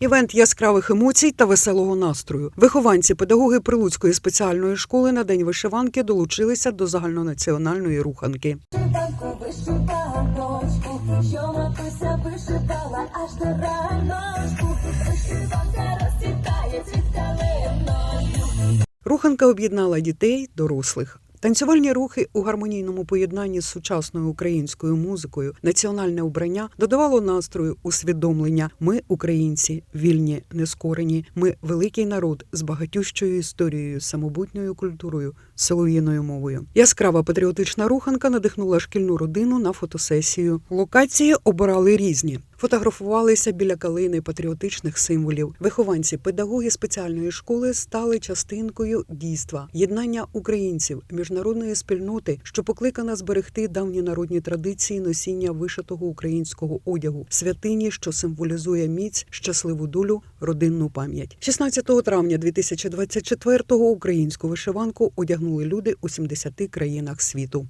Івент яскравих емоцій та веселого настрою. Вихованці, педагоги Прилуцької спеціальної школи на день вишиванки долучилися до загальнонаціональної руханки. Вишиванку, вишиваночку, що матуся вишивала аж до раночку. Вишиванка розцвітає цвіт. Руханка об'єднала дітей, дорослих. Танцювальні рухи у гармонійному поєднанні з сучасною українською музикою, національне убрання додавало настрою усвідомлення. Ми українці, вільні, нескорені. Ми великий народ з багатющою історією, самобутньою культурою, солов'їною мовою. Яскрава патріотична руханка надихнула шкільну родину на фотосесію. Локації обирали різні. Фотографувалися біля калини патріотичних символів. Вихованці, педагоги спеціальної школи стали частинкою дійства, єднання українців, міжнародної спільноти, що покликана зберегти давні народні традиції носіння вишитого українського одягу, святині, що символізує міць, щасливу долю, родинну пам'ять. 16 травня 2024-го українську вишиванку одягнули люди у 70 країнах світу.